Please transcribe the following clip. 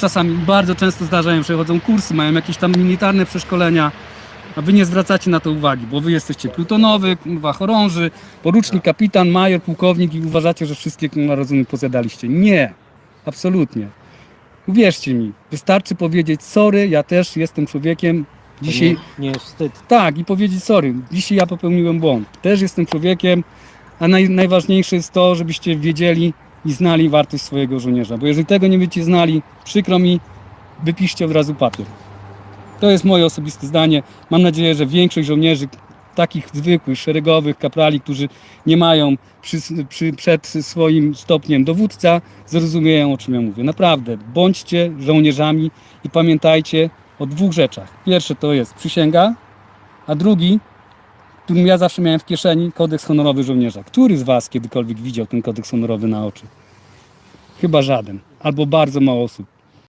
czasami bardzo często zdarzają, że chodzą kursy, mają jakieś tam militarne przeszkolenia, a wy nie zwracacie na to uwagi, bo wy jesteście plutonowy, kurwa chorąży, porucznik, kapitan, major, pułkownik i uważacie, że wszystkie kurwa rozumy pozjadaliście. Nie, absolutnie. Uwierzcie mi, wystarczy powiedzieć sorry, ja też jestem człowiekiem, dzisiaj... Nie, nie wstyd. Tak, i powiedzieć sorry, dzisiaj ja popełniłem błąd. Też jestem człowiekiem, a naj, najważniejsze jest to, żebyście wiedzieli i znali wartość swojego żołnierza. Bo jeżeli tego nie będziecie znali, przykro mi, wypiszcie od razu papier. To jest moje osobiste zdanie. Mam nadzieję, że większość żołnierzy, takich zwykłych, szeregowych kaprali, którzy nie mają przy, przy, przed swoim stopniem dowódca, zrozumieją o czym ja mówię. Naprawdę, bądźcie żołnierzami i pamiętajcie o dwóch rzeczach. Pierwsze to jest przysięga, a drugi, którym ja zawsze miałem w kieszeni, kodeks honorowy żołnierza. Który z Was kiedykolwiek widział ten kodeks honorowy na oczy? Chyba żaden, albo bardzo mało osób.